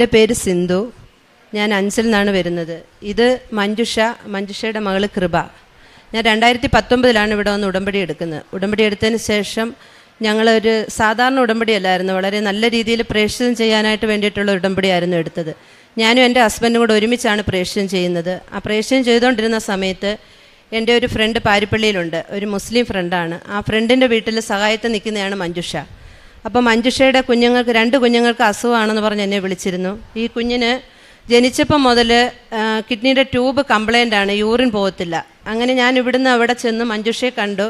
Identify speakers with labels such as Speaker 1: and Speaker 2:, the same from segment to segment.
Speaker 1: എന്റെ പേര് സിന്ധു. ഞാൻ അഞ്ചിൽ നിന്നാണ് വരുന്നത്. ഇത് മഞ്ജുഷ മഞ്ജുഷയുടെ മകൾ കൃപ. ഞാൻ രണ്ടായിരത്തി പത്തൊമ്പതിലാണ് ഇവിടെ വന്ന് ഉടമ്പടി എടുക്കുന്നത്. ഉടമ്പടി എടുത്തതിന് ശേഷം ഞങ്ങളൊരു സാധാരണ ഉടമ്പടി അല്ലായിരുന്നു വളരെ നല്ല രീതിയിൽ പ്രേക്ഷിതം ചെയ്യാനായിട്ട് വേണ്ടിയിട്ടുള്ള ഉടമ്പടിയായിരുന്നു എടുത്തത്. ഞാനും എന്റെ ഹസ്ബൻഡും കൂടെ ഒരുമിച്ചാണ് പ്രേക്ഷിതം ചെയ്യുന്നത്. ആ പ്രേക്ഷിതം ചെയ്തുകൊണ്ടിരുന്ന സമയത്ത് എന്റെ ഒരു ഫ്രണ്ട് പാരിപ്പള്ളിയിലുണ്ട്. ഒരു മുസ്ലിം ഫ്രണ്ടാണ്. ആ ഫ്രണ്ടിന്റെ വീട്ടിൽ സഹായത്തിന് നിൽക്കുന്നതാണ് മഞ്ജുഷ. അപ്പോൾ മഞ്ജുഷയുടെ കുഞ്ഞുങ്ങൾക്ക് രണ്ട് കുഞ്ഞുങ്ങൾക്ക് അസുഖമാണെന്ന് പറഞ്ഞ് എന്നെ വിളിച്ചിരുന്നു. ഈ കുഞ്ഞിന് ജനിച്ചപ്പം മുതൽ കിഡ്നിയുടെ ട്യൂബ് കംപ്ലൈന്റ് ആണ് യൂറിൻ പോകത്തില്ല. അങ്ങനെ ഞാൻ ഇവിടുന്ന് അവിടെ ചെന്ന് മഞ്ജുഷയെ കണ്ടു.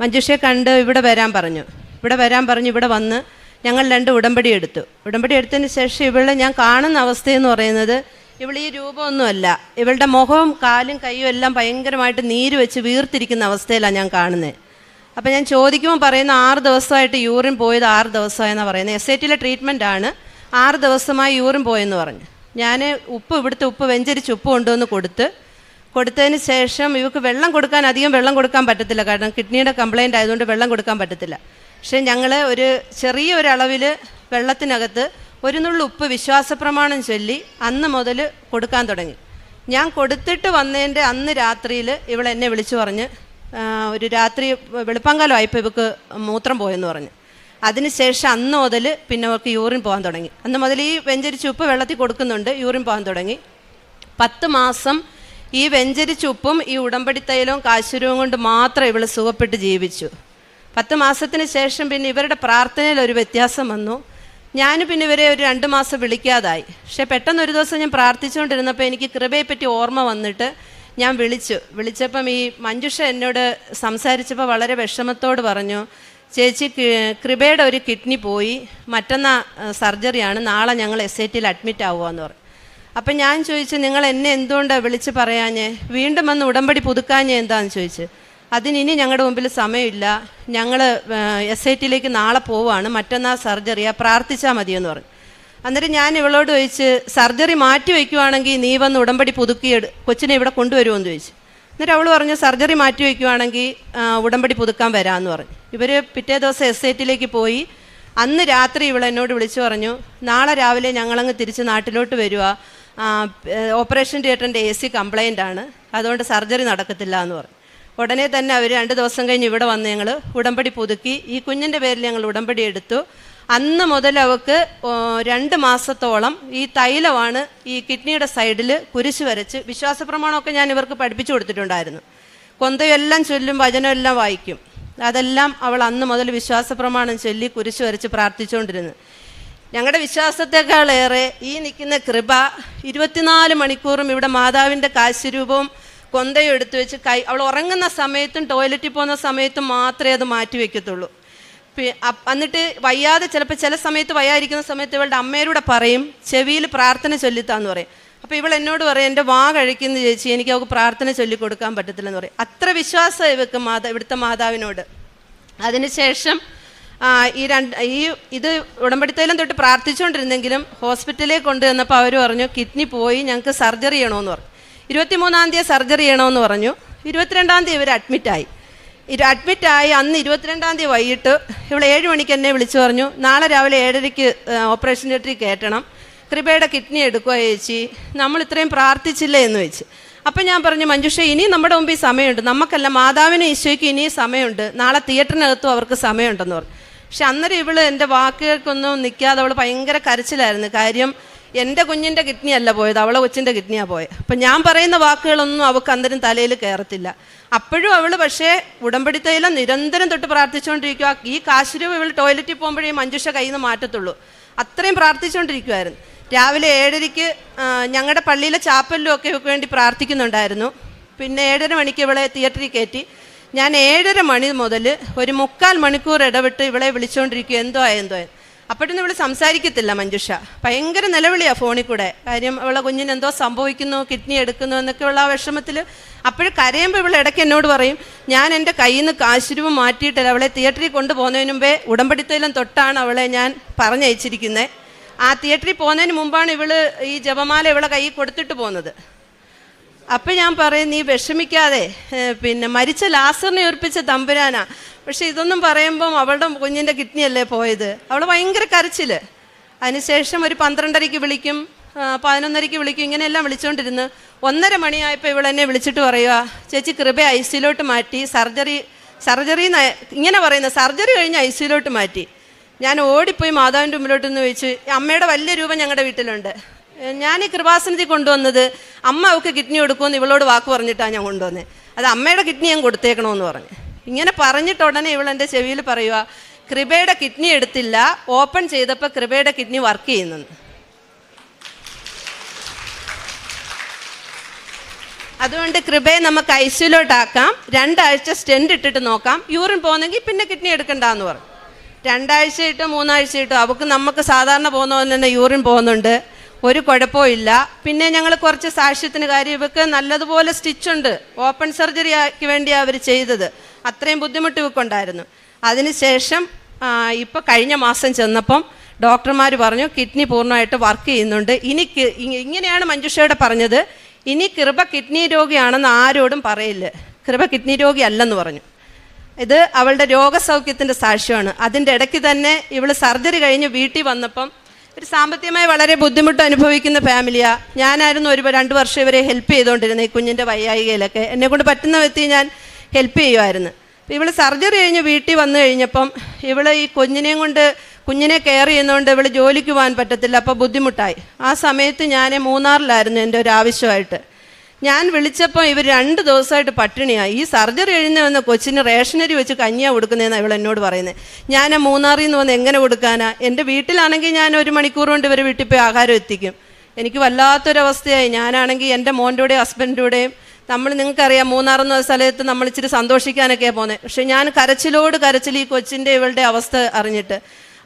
Speaker 1: മഞ്ജുഷയെ കണ്ട് ഇവിടെ വരാൻ പറഞ്ഞു. ഇവിടെ വരാൻ പറഞ്ഞു ഇവിടെ വന്ന് ഞങ്ങൾ രണ്ട് ഉടമ്പടി എടുത്തു. ഉടമ്പടി എടുത്തതിന് ശേഷം ഇവളെ ഞാൻ കാണുന്ന അവസ്ഥയെന്ന് പറയുന്നത് ഇവൾ ഈ രൂപമൊന്നുമല്ല. ഇവളുടെ മുഖവും കാലും കൈയും എല്ലാം ഭയങ്കരമായിട്ട് നീര് വെച്ച് വീർത്തിരിക്കുന്ന അവസ്ഥയിലാണ് ഞാൻ കാണുന്നത് അപ്പം ഞാൻ ചോദിക്കുമ്പോൾ പറയുന്ന ആറ് ദിവസമായിട്ട് യൂറിൻ പോയത് ആറ് ദിവസമായെന്നാണ് പറയുന്നത്. എസ് ഐ ടിയിലെ ട്രീറ്റ്മെന്റ് ആണ്. ആറ് ദിവസമായി യൂറിൻ പോയെന്ന് പറഞ്ഞു. ഞാൻ ഉപ്പ് ഇവിടുത്തെ ഉപ്പ് വെഞ്ചരിച്ച് ഉപ്പ് കൊണ്ടുവന്ന് കൊടുത്ത് കൊടുത്തതിന് ശേഷം ഇവക്ക് വെള്ളം കൊടുക്കാൻ അധികം വെള്ളം കൊടുക്കാൻ പറ്റത്തില്ല. കാരണം കിഡ്നിയുടെ കംപ്ലൈന്റ് ആയതുകൊണ്ട് വെള്ളം കൊടുക്കാൻ പറ്റത്തില്ല. പക്ഷേ ഞങ്ങൾ ഒരു ചെറിയ ഒരു അളവിൽ വെള്ളത്തിനകത്ത് ഒരു നുള്ളു ഉപ്പ് വിശ്വാസപ്രമാണം ചൊല്ലി അന്ന് മുതൽ കൊടുക്കാൻ തുടങ്ങി. ഞാൻ കൊടുത്തിട്ട് വന്നതിന്റെ അന്ന് രാത്രിയിൽ ഇവളെന്നെ വിളിച്ചു പറഞ്ഞ് ഒരു രാത്രി വെളുപ്പാങ്കാലമായപ്പോൾ ഇവക്ക് മൂത്രം പോയെന്ന് പറഞ്ഞു. അതിനുശേഷം അന്ന് മുതൽ പിന്നെ അവർക്ക് യൂറിൻ പോകാൻ തുടങ്ങി. അന്ന് മുതൽ ഈ വെഞ്ചരിച്ച ഉപ്പ് വെള്ളത്തിൽ കൊടുക്കുന്നുണ്ട് യൂറിൻ പോകാൻ തുടങ്ങി. പത്ത് മാസം ഈ വെഞ്ചരിച്ച ഉപ്പും ഈ ഉടമ്പടി തൈലവും കാശുരവും കൊണ്ട് മാത്രം ഇവൾ സുഖപ്പെട്ട് ജീവിച്ചു. പത്ത് മാസത്തിന് ശേഷം പിന്നെ ഇവരുടെ പ്രാർത്ഥനയിൽ ഒരു വ്യത്യാസം വന്നു. ഞാൻ പിന്നെ ഇവരെ ഒരു രണ്ട് മാസം വിളിക്കാതായി. പക്ഷേ പെട്ടെന്ന് ഒരു ദിവസം ഞാൻ പ്രാർത്ഥിച്ചുകൊണ്ടിരുന്നപ്പോൾ എനിക്ക് കൃപയെപ്പറ്റി ഓർമ്മ വന്നിട്ട് ഞാൻ വിളിച്ചു. വിളിച്ചപ്പം ഈ മഞ്ജുഷ എന്നോട് സംസാരിച്ചപ്പോൾ വളരെ വിഷമത്തോട് പറഞ്ഞു ചേച്ചി കൃപയുടെ ഒരു കിഡ്നി പോയി. മറ്റന്നാ സർജറിയാണ്. നാളെ ഞങ്ങൾ എസ് ഐ ടിയിൽ അഡ്മിറ്റ് ആവുകയെന്ന് പറഞ്ഞു. അപ്പം ഞാൻ ചോദിച്ചു നിങ്ങൾ എന്നെ എന്തുകൊണ്ടാണ് വിളിച്ച് പറയാഞ്ഞേ? വീണ്ടും വന്ന് ഉടമ്പടി പുതുക്കാഞ്ഞേ എന്താണെന്ന് ചോദിച്ചു? അതിനിനി ഞങ്ങളുടെ മുമ്പിൽ സമയമില്ല. ഞങ്ങൾ എസ് ഐ ടിയിലേക്ക് നാളെ പോവുകയാണ് മറ്റന്നാ സർജറിയാണ് പ്രാർത്ഥിച്ചാൽ മതിയെന്ന് പറഞ്ഞു. അന്നേരം ഞാൻ ഇവളോട് ചോദിച്ച് സർജറി മാറ്റി വയ്ക്കുവാണെങ്കിൽ നീ വന്ന് ഉടമ്പടി പുതുക്കി കൊച്ചിനെ ഇവിടെ കൊണ്ടുവരുമോയെന്ന് ചോദിച്ചു. എന്നിട്ട് അവൾ പറഞ്ഞു സർജറി മാറ്റി വയ്ക്കുവാണെങ്കിൽ ഉടമ്പടി പുതുക്കാൻ വരാമെന്ന് പറഞ്ഞു. ഇവർ പിറ്റേ ദിവസം എസ് ഐ ടിയിലേക്ക് പോയി. അന്ന് രാത്രി ഇവൾ എന്നോട് വിളിച്ചു പറഞ്ഞു നാളെ രാവിലെ ഞങ്ങളങ്ങ് തിരിച്ച് നാട്ടിലോട്ട് വരിക ഓപ്പറേഷൻ തിയേറ്ററിന്റെ എ സി കംപ്ലൈന്റ് ആണ്. അതുകൊണ്ട് സർജറി നടക്കത്തില്ല എന്ന് പറഞ്ഞു. ഉടനെ തന്നെ അവർ രണ്ട് ദിവസം കഴിഞ്ഞ് ഇവിടെ വന്ന് ഞങ്ങൾ ഉടമ്പടി പുതുക്കി. ഈ കുഞ്ഞിന്റെ പേരിൽ ഞങ്ങൾ ഉടമ്പടി എടുത്തു. അന്ന് മുതൽ അവക്ക് രണ്ട് മാസത്തോളം ഈ തൈലമാണ് ഈ കിഡ്നിയുടെ സൈഡിൽ കുരിശ് വരച്ച് വിശ്വാസ പ്രമാണമൊക്കെ ഞാൻ ഇവർക്ക് പഠിപ്പിച്ചു കൊടുത്തിട്ടുണ്ടായിരുന്നു. കൊന്തയെല്ലാം ചൊല്ലും വചനമെല്ലാം വായിക്കും. അതെല്ലാം അവൾ അന്ന് മുതൽ വിശ്വാസ പ്രമാണം ചൊല്ലി കുരിശ് വരച്ച് പ്രാർത്ഥിച്ചുകൊണ്ടിരുന്നു. ഞങ്ങളുടെ വിശ്വാസത്തെക്കാളേറെ ഈ നിൽക്കുന്ന കൃപ ഇരുപത്തിനാല് മണിക്കൂറും ഇവിടെ മാതാവിന്റെ കാശ്യരൂപവും കൊന്തയും എടുത്തു വെച്ച് കൈ അവൾ ഉറങ്ങുന്ന സമയത്തും ടോയ്ലറ്റിൽ പോകുന്ന സമയത്തും മാത്രമേ അത് മാറ്റി വയ്ക്കത്തുള്ളൂ എന്നിട്ട് വയ്യാതെ ചിലപ്പോൾ ചില സമയത്ത് വയ്യായിരിക്കുന്ന സമയത്ത് ഇവളുടെ അമ്മയോടെ പറയും ചെവിയിൽ പ്രാർത്ഥന ചൊല്ലിത്താന്ന് പറയും. അപ്പോൾ ഇവൾ എന്നോട് പറയും എന്റെ വാ കഴിക്കുന്ന ചേച്ചി എനിക്ക് അവൾക്ക് പ്രാർത്ഥന ചൊല്ലിക്കൊടുക്കാൻ പറ്റത്തില്ലെന്ന് പറയും. അത്ര വിശ്വാസമായി ഇവക്ക് മാതാ ഇവിടുത്തെ മാതാവിനോട്. അതിനുശേഷം ഈ രണ്ട് ഈ ഇത് ഉടമ്പടിത്തേലും തൊട്ട് പ്രാർത്ഥിച്ചുകൊണ്ടിരുന്നെങ്കിലും ഹോസ്പിറ്റലിൽ കൊണ്ടുവന്നപ്പോൾ അവർ പറഞ്ഞു കിഡ്നി പോയി ഞങ്ങൾക്ക് സർജറി ചെയ്യണമെന്ന് പറഞ്ഞു. ഇരുപത്തിമൂന്നാം തീയതി സർജറി ചെയ്യണമെന്ന് പറഞ്ഞു. ഇരുപത്തിരണ്ടാം തീയതി ഇവർ അഡ്മിറ്റായി. അഡ്മിറ്റായി അന്ന് ഇരുപത്തിരണ്ടാം തീയതി വൈകിട്ട് ഇവിടെ ഏഴ് മണിക്ക് എന്നെ വിളിച്ചു പറഞ്ഞു. നാളെ രാവിലെ ഏഴരയ്ക്ക് ഓപ്പറേഷൻ തിയേറ്ററിൽ കയറ്റണം. കൃപയുടെ കിഡ്നി എടുക്കുക ചേച്ചി. നമ്മൾ ഇത്രയും പ്രാർത്ഥിച്ചില്ല എന്ന് വെച്ച് അപ്പം ഞാൻ പറഞ്ഞു മഞ്ജുഷ ഇനി നമ്മുടെ മുമ്പിൽ സമയമുണ്ട്. നമുക്കല്ല മാതാവിനും ഈശോയ്ക്ക് ഇനിയും സമയമുണ്ട്. നാളെ തിയേറ്ററിനകത്തും അവർക്ക് സമയമുണ്ടെന്ന് പറഞ്ഞു. പക്ഷെ അന്നേരം ഇവൾ എന്റെ വാക്കുകൾക്കൊന്നും നിൽക്കാതെ അവൾ ഭയങ്കര കരച്ചിലായിരുന്നു. കാര്യം എന്റെ കുഞ്ഞിന്റെ കിഡ്നി അല്ല പോയത് അവളെ കൊച്ചിന്റെ കിഡ്നിയാണ് പോയത്. അപ്പം ഞാൻ പറയുന്ന വാക്കുകളൊന്നും അവൾക്ക് അന്നേരം തലയിൽ കയറത്തില്ല അപ്പോഴും അവൾ പക്ഷേ ഉടമ്പടി തൈലം നിരന്തരം തൊട്ട് പ്രാർത്ഥിച്ചുകൊണ്ടിരിക്കുക ഈ കാശുരൂപ ഇവൾ ടോയ്ലറ്റിൽ പോകുമ്പോഴേ മഞ്ജുഷ കയ്യിൽ നിന്ന് മാറ്റത്തുള്ളൂ. അത്രയും പ്രാർത്ഥിച്ചുകൊണ്ടിരിക്കുമായിരുന്നു രാവിലെ ഏഴരയ്ക്ക് ഞങ്ങളുടെ പള്ളിയിലെ ചാപ്പലിലും ഒക്കെ വേണ്ടി പ്രാർത്ഥിക്കുന്നുണ്ടായിരുന്നു. പിന്നെ ഏഴര മണിക്ക് ഇവളെ തിയേറ്ററിൽ കയറ്റി ഞാൻ ഏഴര മണി മുതൽ ഒരു മുക്കാൽ മണിക്കൂർ ഇടവിട്ട് ഇവളെ വിളിച്ചുകൊണ്ടിരിക്കുക എന്തോ എന്തോ അപ്പോഴൊന്നും ഇവിടെ സംസാരിക്കത്തില്ല മഞ്ജുഷ. ഭയങ്കര നിലവിളിയാ ഫോണിൽ കൂടെ. കാര്യം അവളെ കുഞ്ഞിന് എന്തോ സംഭവിക്കുന്നു കിഡ്നി എടുക്കുന്നു എന്നൊക്കെയുള്ള ആ വിഷമത്തിൽ അപ്പോഴും കരയുമ്പോൾ ഇവൾ ഇടയ്ക്ക് എന്നോട് പറയും ഞാൻ എന്റെ കയ്യിൽ നിന്ന് കാശുരൂപം മാറ്റിയിട്ടില്ല അവളെ തിയേറ്ററിൽ കൊണ്ടുപോകുന്നതിന് മുമ്പേ ഉടമ്പടിത്തയിലും തൊട്ടാണ് അവളെ ഞാൻ പറഞ്ഞയച്ചിരിക്കുന്നത് ആ തിയേറ്ററിൽ പോകുന്നതിന് മുമ്പാണ് ഇവൾ ഈ ജപമാല ഇവളെ കയ്യിൽ കൊടുത്തിട്ട് പോകുന്നത്. അപ്പം ഞാൻ പറയും നീ വിഷമിക്കാതെ പിന്നെ മരിച്ച ലാസറിനെ ഒരുപ്പിച്ച തമ്പുരാനാ. പക്ഷെ ഇതൊന്നും പറയുമ്പം അവളുടെ കുഞ്ഞിന്റെ കിഡ്നി അല്ലേ പോയത്? അവൾ ഭയങ്കര കരച്ചിൽ. അതിനുശേഷം ഒരു പന്ത്രണ്ടരയ്ക്ക് വിളിക്കും പതിനൊന്നരയ്ക്ക് വിളിക്കും ഇങ്ങനെയെല്ലാം വിളിച്ചുകൊണ്ടിരുന്ന് ഒന്നര മണിയായപ്പോൾ ഇവളെന്നെ വിളിച്ചിട്ട് പറയുക ചേച്ചി കൃപ ഐ സിയിലോട്ട് മാറ്റി സർജറി സർജറി ഇങ്ങനെ പറയുന്നത് സർജറി കഴിഞ്ഞ് ഐ സിയിലോട്ട് മാറ്റി. ഞാൻ ഓടിപ്പോയി മാതാവിന്റെ മുമ്പിലോട്ട് നിന്ന് ചോദിച്ചു അമ്മയുടെ വലിയ രൂപം ഞങ്ങളുടെ വീട്ടിലുണ്ട്. ഞാൻ ഈ കൃപാസനത്തിൽ കൊണ്ടുവന്നത് അമ്മ അവൾക്ക് കിഡ്നി കൊടുക്കുമെന്ന് ഇവളോട് വാക്ക് പറഞ്ഞിട്ടാണ് ഞാൻ കൊണ്ടുവന്നത് അത് അമ്മയുടെ കിഡ്നി ഞാൻ കൊടുത്തേക്കണമെന്ന് പറഞ്ഞു. ഇങ്ങനെ പറഞ്ഞിട്ട് ഉടനെ ഇവൾ എന്റെ ചെവിയിൽ പറയുക കൃപയുടെ കിഡ്നി എടുത്തില്ല ഓപ്പൺ ചെയ്തപ്പോൾ കൃപയുടെ കിഡ്നി വർക്ക് ചെയ്യുന്നെന്ന് അതുകൊണ്ട് കൃപയെ നമുക്ക് ഐസിയിലോട്ടാക്കാം രണ്ടാഴ്ച സ്റ്റെൻഡ് ഇട്ടിട്ട് നോക്കാം. യൂറിൻ പോകുന്നെങ്കിൽ പിന്നെ കിഡ്നി എടുക്കണ്ടെന്ന് പറഞ്ഞു. രണ്ടാഴ്ച ഇട്ടോ മൂന്നാഴ്ച ഇട്ടോ അവൾക്ക് നമുക്ക് സാധാരണ പോകുന്ന പോലെ തന്നെ യൂറിൻ പോകുന്നുണ്ട്. ഒരു കുഴപ്പമില്ല പിന്നെ ഞങ്ങൾ കുറച്ച് സാക്ഷ്യത്തിന് കാര്യം ഇവക്ക് നല്ലതുപോലെ സ്റ്റിച്ചുണ്ട്. ഓപ്പൺ സർജറി ആക്കി വേണ്ടിയാണ് അവർ ചെയ്തത്. അത്രയും ബുദ്ധിമുട്ട് ഇവക്കുണ്ടായിരുന്നു. അതിനുശേഷം ഇപ്പോൾ കഴിഞ്ഞ മാസം ചെന്നപ്പം ഡോക്ടർമാർ പറഞ്ഞു കിഡ്നി പൂർണമായിട്ട് വർക്ക് ചെയ്യുന്നുണ്ട്. ഇനി ഇങ്ങനെയാണ് മഞ്ജുഷയുടെ പറഞ്ഞത്. ഇനി കൃപ കിഡ്നി രോഗിയാണെന്ന് ആരോടും പറയില്ല. കൃപ കിഡ്നി രോഗി അല്ലെന്ന് പറഞ്ഞു. ഇത് അവളുടെ രോഗസൗഖ്യത്തിന്റെ സാക്ഷ്യമാണ്. അതിന്റെ ഇടയ്ക്ക് തന്നെ ഇവൾ സർജറി കഴിഞ്ഞ് വീട്ടിൽ വന്നപ്പം ഒരു സാമ്പത്തികമായി വളരെ ബുദ്ധിമുട്ട് അനുഭവിക്കുന്ന ഫാമിലിയാണ് ഞാനായിരുന്നു ഒരു രണ്ട് വർഷം ഇവരെ ഹെൽപ്പ് ചെയ്തുകൊണ്ടിരുന്നത് ഈ കുഞ്ഞിന്റെ വയ്യായികയിലൊക്കെ. എന്നെ കൊണ്ട് പറ്റുന്ന വ്യക്തി ഞാൻ ഹെൽപ്പ് ചെയ്യുമായിരുന്നു ഇവൾ സർജറി കഴിഞ്ഞ് വീട്ടിൽ വന്നു കഴിഞ്ഞപ്പം ഇവൾ ഈ കുഞ്ഞിനെയും കൊണ്ട് കുഞ്ഞിനെ കെയർ ചെയ്യുന്നതുകൊണ്ട് ഇവൾ ജോലിക്ക് പോകാൻ പറ്റത്തില്ല. അപ്പോൾ ബുദ്ധിമുട്ടായി. ആ സമയത്ത് ഞാൻ മൂന്നാറിലായിരുന്നു എന്റെ ഒരു ആവശ്യമായിട്ട്. ഞാൻ വിളിച്ചപ്പോൾ ഇവർ രണ്ട് ദിവസമായിട്ട് പട്ടിണിയാണ് ഈ സർജറി കഴിഞ്ഞ് വന്ന കൊച്ചിന് റേഷനരി വെച്ച് കഞ്ഞിയാണ് കൊടുക്കുന്നതെന്നാണ് ഇവൾ എന്നോട് പറയുന്നത് ഞാൻ ആ മൂന്നാറിൽ നിന്ന് വന്ന് എങ്ങനെ കൊടുക്കാനാ? എന്റെ വീട്ടിലാണെങ്കിൽ ഞാൻ ഒരു മണിക്കൂർ കൊണ്ട് ഇവർ വീട്ടിൽ പോയി ആഹാരം എത്തിക്കും. എനിക്ക് വല്ലാത്തൊരവസ്ഥയായി. ഞാനാണെങ്കിൽ എന്റെ മോന്റെ കൂടെയും ഹസ്ബൻഡിന്റെ കൂടെയും നമ്മൾ നിങ്ങൾക്കറിയാം മൂന്നാറെന്ന സ്ഥലത്ത് നമ്മൾ ഇച്ചിരി സന്തോഷിക്കാനൊക്കെയാണ് പോകുന്നത് പക്ഷെ ഞാൻ കരച്ചിലോട് കരച്ചിൽ ഈ കൊച്ചിന്റെ ഇവളുടെ അവസ്ഥ അറിഞ്ഞിട്ട്.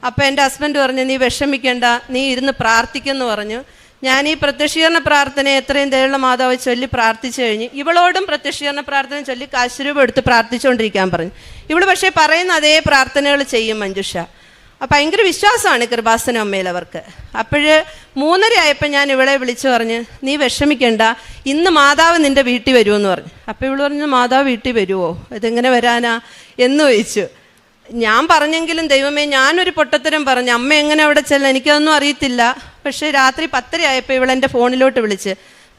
Speaker 1: അപ്പോൾ എന്റെ ഹസ്ബൻഡ് പറഞ്ഞു നീ വിഷമിക്കേണ്ട. നീ ഇരുന്ന് പ്രാർത്ഥിക്കുന്നു പറഞ്ഞു. ഞാൻ ഈ പ്രത്യക്ഷീകരണ പ്രാർത്ഥന എത്രയും ദയുള്ള മാതാവ് ചൊല്ലി പ്രാർത്ഥിച്ചു കഴിഞ്ഞ്. ഇവളോടും പ്രത്യക്ഷീകരണ പ്രാർത്ഥന ചൊല്ലി കാശുരൂപം എടുത്ത് പ്രാർത്ഥിച്ചുകൊണ്ടിരിക്കാൻ പറഞ്ഞു. ഇവൾ പക്ഷേ പറയുന്ന അതേ പ്രാർത്ഥനകൾ ചെയ്യും മഞ്ജുഷ. അപ്പം ഭയങ്കര വിശ്വാസമാണ് കൃപാസന അമ്മയിൽ അവർക്ക്. അപ്പോഴ് മൂന്നര ആയപ്പോൾ ഞാൻ ഇവളെ വിളിച്ചു പറഞ്ഞ് നീ വിഷമിക്കണ്ട ഇന്ന് മാതാവ് നിന്റെ വീട്ടിൽ വരുമെന്ന് പറഞ്ഞു. അപ്പോൾ ഇവൾ പറഞ്ഞു മാതാവ് വീട്ടിൽ വരുമോ ഇതെങ്ങനെ വരാനാ? എന്ന് ചോദിച്ചു. ഞാൻ പറഞ്ഞെങ്കിലും ദൈവമേ ഞാനൊരു പൊട്ടത്തരം പറഞ്ഞു. അമ്മ എങ്ങനെ അവിടെ ചെല്ലാം? എനിക്കതൊന്നും അറിയത്തില്ല. പക്ഷേ രാത്രി പത്തര ആയപ്പോൾ എന്റെ ഫോണിലോട്ട് വിളിച്ച്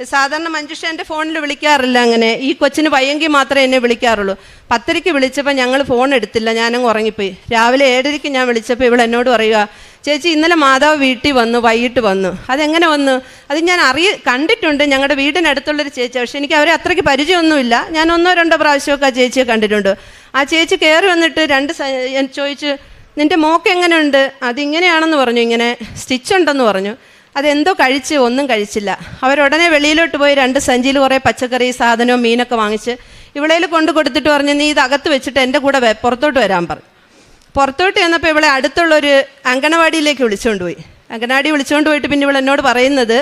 Speaker 1: സാധാരണ മഞ്ജുഷ എന്റെ ഫോണിൽ വിളിക്കാറില്ല അങ്ങനെ. ഈ കൊച്ചിന് വയ്യെങ്കിൽ മാത്രമേ എന്നെ വിളിക്കാറുള്ളൂ. പത്തരയ്ക്ക് വിളിച്ചപ്പോൾ ഞങ്ങൾ ഫോൺ എടുത്തില്ല ഞാനങ്ങ് ഉറങ്ങിപ്പോയി. രാവിലെ ഏഴരയ്ക്ക് ഞാൻ വിളിച്ചപ്പോൾ ഇവൾ എന്നോട് പറയുക ചേച്ചി ഇന്നലെ മാതാവ് വീട്ടിൽ വന്നു വൈകിട്ട് വന്നു. അതെങ്ങനെ വന്നു? അത് ഞാൻ അറിയ കണ്ടിട്ടുണ്ട്. ഞങ്ങളുടെ വീടിനടുത്തുള്ളൊരു ചേച്ചി പക്ഷെ എനിക്ക് അവരെ അത്രയ്ക്ക് പരിചയമൊന്നുമില്ല. ഞാൻ ഒന്നോ രണ്ടോ പ്രാവശ്യമൊക്കെ ആ ചേച്ചിയെ കണ്ടിട്ടുണ്ട്. ആ ചേച്ചി കയറി വന്നിട്ട് രണ്ട് ചോദിച്ച് നിന്റെ മോക്ക് എങ്ങനെയുണ്ട് അതിങ്ങനെയാണെന്ന് പറഞ്ഞു. ഇങ്ങനെ സ്റ്റിച്ച് ഉണ്ടെന്ന് പറഞ്ഞു. അതെന്തോ കഴിച്ച് ഒന്നും കഴിച്ചില്ല. അവരുടനെ വെളിയിലോട്ട് പോയി രണ്ട് സഞ്ചിയിൽ കുറേ പച്ചക്കറി സാധനവും മീനൊക്കെ വാങ്ങിച്ച് ഇവളേൽ കൊണ്ട് കൊടുത്തിട്ട് പറഞ്ഞു നീ ഇത് അകത്ത് വെച്ചിട്ട് എന്റെ കൂടെ പുറത്തോട്ട് വരാൻ പറഞ്ഞു പുറത്തോട്ട് ചെന്നപ്പോൾ ഇവളെ അടുത്തുള്ളൊരു അങ്കണവാടിയിലേക്ക് വിളിച്ചുകൊണ്ട് പോയി. അങ്കണവാടി വിളിച്ചുകൊണ്ട് പോയിട്ട് പിന്നെ ഇവൾ എന്നോട് പറയുന്നത്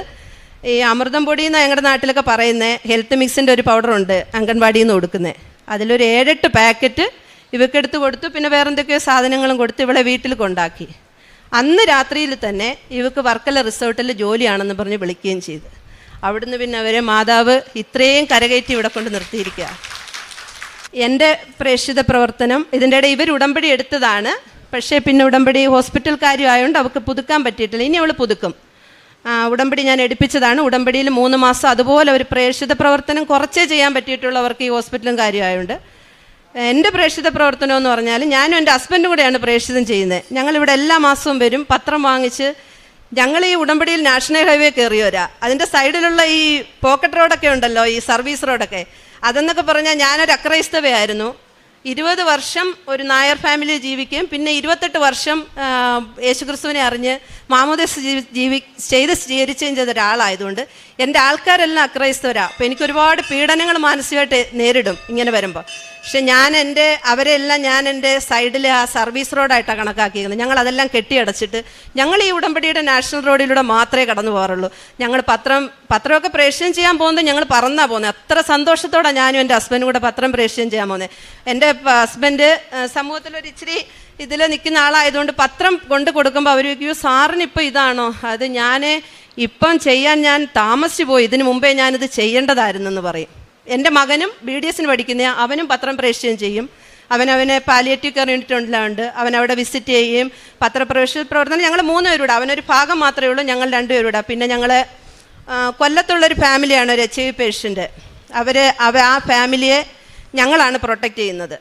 Speaker 1: ഈ അമൃതം പൊടി എന്ന് ഞങ്ങളുടെ നാട്ടിലൊക്കെ പറയുന്നത് ഹെൽത്ത് മിക്സിന്റെ ഒരു പൗഡറുണ്ട് അംഗൻവാടിയിൽ നിന്ന് കൊടുക്കുന്നത് അതിലൊരു ഏഴെട്ട് പാക്കറ്റ് ഇവക്കെടുത്ത് കൊടുത്തു. പിന്നെ വേറെ എന്തൊക്കെയോ സാധനങ്ങളും കൊടുത്ത് ഇവളെ വീട്ടിൽ കൊണ്ടാക്കി. അന്ന് രാത്രിയിൽ തന്നെ ഇവക്ക് വർക്കല റിസോർട്ടിൽ ജോലിയാണെന്ന് പറഞ്ഞ് വിളിക്കുകയും ചെയ്തു. അവിടുന്ന് പിന്നെ അവരെ മാതാവ് ഇത്രയും കരകയറ്റി ഇവിടെ കൊണ്ട് നിർത്തിയിരിക്കുക. എന്റെ പ്രേക്ഷിത പ്രവർത്തനം ഇതിന്റെ ഇടയിൽ ഇവർ ഉടമ്പടി എടുത്തതാണ്. പക്ഷേ പിന്നെ ഉടമ്പടി ഹോസ്പിറ്റൽ കാര്യമായതുകൊണ്ട് അവൾക്ക് പുതുക്കാൻ പറ്റിയിട്ടില്ല. ഇനി അവൾ പുതുക്കും. ഉടമ്പടി ഞാൻ എടുപ്പിച്ചതാണ്. ഉടമ്പടിയിൽ മൂന്ന് മാസം അതുപോലെ ഒരു പ്രേക്ഷിത പ്രവർത്തനം കുറച്ചേ ചെയ്യാൻ പറ്റിയിട്ടുള്ളവർക്ക് ഈ ഹോസ്പിറ്റലും കാര്യമായതുകൊണ്ട് എന്റെ പ്രേക്ഷിത പ്രവർത്തനം എന്ന് പറഞ്ഞാൽ ഞാനും എന്റെ ഹസ്ബൻഡും കൂടെയാണ് പ്രേക്ഷിതം ചെയ്യുന്നത് ഞങ്ങളിവിടെ എല്ലാ മാസവും വരും. പത്രം വാങ്ങിച്ച് ഞങ്ങൾ ഈ ഉടമ്പടിയിൽ നാഷണൽ ഹൈവേ കയറിയവരാ അതിന്റെ സൈഡിലുള്ള ഈ പോക്കറ്റ് റോഡൊക്കെ ഉണ്ടല്ലോ ഈ സർവീസ് റോഡൊക്കെ. അതെന്നൊക്കെ പറഞ്ഞാൽ ഞാനൊരു അക്രൈസ്തവയായിരുന്നു. ഇരുപത് വർഷം ഒരു നായർ ഫാമിലി ജീവിക്കുകയും പിന്നെ ഇരുപത്തെട്ട് വർഷം യേശുക്രിസ്തുവിനെ അറിഞ്ഞ് മാമോദേസ് ജീവി ചെയ്ത് സ്വീകരിക്കുകയും ചെയ്ത ഒരാളായതുകൊണ്ട് എന്റെ ആൾക്കാരെല്ലാം അക്രൈസ്തവരാ. അപ്പോൾ എനിക്ക് ഒരുപാട് പീഡനങ്ങൾ മാനസികമായിട്ട് നേരിടും ഇങ്ങനെ വരുമ്പോൾ പക്ഷെ ഞാൻ എന്റെ അവരെല്ലാം ഞാൻ എന്റെ സൈഡിൽ ആ സർവീസ് റോഡായിട്ടാണ് കണക്കാക്കിയിരുന്നത് ഞങ്ങൾ അതെല്ലാം കെട്ടിയടച്ചിട്ട് ഞങ്ങൾ ഈ ഉടമ്പടിയുടെ നാഷണൽ റോഡിലൂടെ മാത്രമേ കടന്നു പോകാറുള്ളൂ. ഞങ്ങൾ പത്രം പത്രമൊക്കെ പ്രേക്ഷണം ചെയ്യാൻ പോകുന്നത് ഞങ്ങൾ പറന്നാ പോകുന്നത് അത്ര സന്തോഷത്തോടെ ഞാനും എന്റെ ഹസ്ബൻഡും കൂടെ പത്രം പ്രേക്ഷണം ചെയ്യാൻ പോകുന്നത് എന്റെ ഹസ്ബൻഡ് സമൂഹത്തിലൊരു ഇച്ചിരി ഇതിൽ നിൽക്കുന്ന ആളായതുകൊണ്ട് പത്രം കൊണ്ട് കൊടുക്കുമ്പോൾ അവർ ചോദിക്കും സാറിന് ഇപ്പോൾ ഇതാണോ? അത് ഞാൻ ഇപ്പം ചെയ്യാൻ ഞാൻ താമസിച്ചു പോയി. ഇതിനു മുമ്പേ ഞാനിത് ചെയ്യേണ്ടതായിരുന്നെന്ന് പറയും. എന്റെ മകനും ബി ഡി എസിന് പഠിക്കുന്ന അവനും പത്രം പ്രേക്ഷണം ചെയ്യും. അവനവനെ അവനെ പാലിയേറ്റീവ് കെയർ യൂണിറ്റിലുണ്ട് അവൻ അവിടെ വിസിറ്റ് ചെയ്യുകയും പത്രപ്രവേശന പ്രവർത്തനം ഞങ്ങൾ മൂന്ന് പേരൂടെ അവനൊരു ഭാഗം മാത്രമേ ഉള്ളൂ ഞങ്ങൾ രണ്ടുപേരൂടെ. പിന്നെ ഞങ്ങൾ കൊല്ലത്തുള്ളൊരു ഫാമിലിയാണ് ഒരു എച്ച് ഐ വി പേഷ്യന്റ് അവർ അവ ആ ഫാമിലിയെ ഞങ്ങളാണ് പ്രൊട്ടക്റ്റ് ചെയ്യുന്നത്.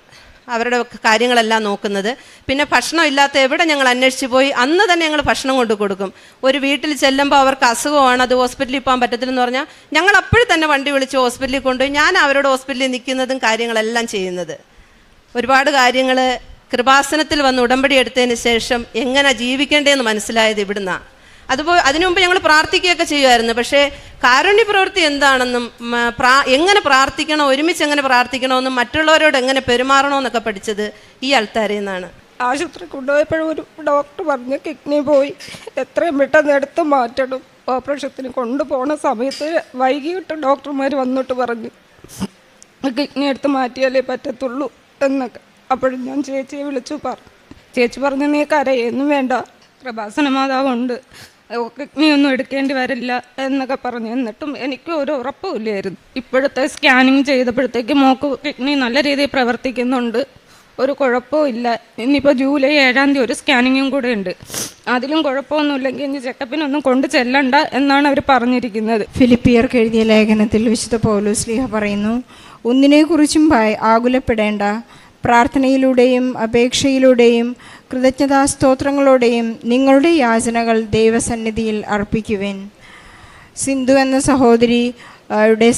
Speaker 1: അവരുടെ കാര്യങ്ങളെല്ലാം നോക്കുന്നത്. പിന്നെ ഭക്ഷണം ഇല്ലാത്ത എവിടെ ഞങ്ങൾ അന്വേഷിച്ച് പോയി? അന്ന് തന്നെ ഞങ്ങൾ ഭക്ഷണം കൊണ്ട് കൊടുക്കും. ഒരു വീട്ടിൽ ചെല്ലുമ്പോൾ അവർക്ക് അസുഖമാണ് അത് ഹോസ്പിറ്റലിൽ പോകാൻ പറ്റത്തില്ലെന്ന് പറഞ്ഞാൽ ഞങ്ങൾ അപ്പോഴും തന്നെ വണ്ടി വിളിച്ച് ഹോസ്പിറ്റലിൽ കൊണ്ടുപോയി ഞാൻ അവരോട് ഹോസ്പിറ്റലിൽ നിൽക്കുന്നതും കാര്യങ്ങളെല്ലാം ചെയ്യുന്നത്. ഒരുപാട് കാര്യങ്ങൾ കൃപാസനത്തിൽ വന്ന് ഉടമ്പടി എടുത്തതിന് ശേഷം എങ്ങനെ ജീവിക്കേണ്ടതെന്ന് മനസ്സിലായത് ഇവിടുന്നാണ് അതുപോലെ അതിനു മുമ്പ് ഞങ്ങൾ പ്രാർത്ഥിക്കുകയൊക്കെ ചെയ്യുമായിരുന്നു. പക്ഷേ കാരുണ്യ പ്രവൃത്തി എന്താണെന്നും പ്രാ എങ്ങനെ പ്രാർത്ഥിക്കണം ഒരുമിച്ച് എങ്ങനെ പ്രാർത്ഥിക്കണമെന്നും മറ്റുള്ളവരോട് എങ്ങനെ പെരുമാറണമെന്നൊക്കെ പഠിച്ചത് ഈ ആൾക്കാരിൽ നിന്നാണ്.
Speaker 2: ആശുപത്രി കൊണ്ടുപോയപ്പോഴും ഒരു ഡോക്ടർ പറഞ്ഞു കിഡ്നി പോയി എത്രയും പെട്ടെന്ന് എടുത്ത് മാറ്റണം. ഓപ്പറേഷത്തിന് കൊണ്ടുപോകുന്ന സമയത്ത് വൈകിട്ട് ഡോക്ടർമാർ വന്നിട്ട് പറഞ്ഞു കിഡ്നി എടുത്ത് മാറ്റിയാലേ പറ്റത്തുള്ളൂ എന്നൊക്കെ. അപ്പോഴും ഞാൻ ചേച്ചിയെ വിളിച്ചു പറഞ്ഞു. ചേച്ചി പറഞ്ഞു നീ കരയൊന്നും വേണ്ട. പ്രഭാസന മാതാവുണ്ട്. ഒന്നും എടുക്കേണ്ടി വരില്ല എന്നൊക്കെ പറഞ്ഞു. എന്നിട്ടും എനിക്ക് ഒരു ഉറപ്പുമില്ലായിരുന്നു ഇപ്പോഴത്തെ സ്കാനിങ് ചെയ്തപ്പോഴത്തേക്ക് മോക്ക് കിഡ്നി നല്ല രീതിയിൽ പ്രവർത്തിക്കുന്നുണ്ട്. ഒരു കുഴപ്പവും ഇല്ല. ഇനിയിപ്പോൾ ജൂലൈ ഏഴാം തീയതി ഒരു സ്കാനിങ്ങും കൂടെ ഉണ്ട്. അതിലും കുഴപ്പമൊന്നുമില്ലെങ്കിൽ ഇനി ചെക്കപ്പിനൊന്നും കൊണ്ട് ചെല്ലണ്ട എന്നാണ് അവർ പറഞ്ഞിരിക്കുന്നത്.
Speaker 3: ഫിലിപ്പിയർക്ക് എഴുതിയ ലേഖനത്തിൽ വിശുദ്ധ പൗലോസ്ലിഹ പറയുന്നു ഒന്നിനെക്കുറിച്ചും ആകുലപ്പെടേണ്ട. പ്രാർത്ഥനയിലൂടെയും അപേക്ഷയിലൂടെയും കൃതജ്ഞതാ സ്തോത്രങ്ങളോടെയും നിങ്ങളുടെ യാചനകൾ ദൈവസന്നിധിയിൽ അർപ്പിക്കുവിൻ. സിന്ധു എന്ന സഹോദരിയുടെ യുടെ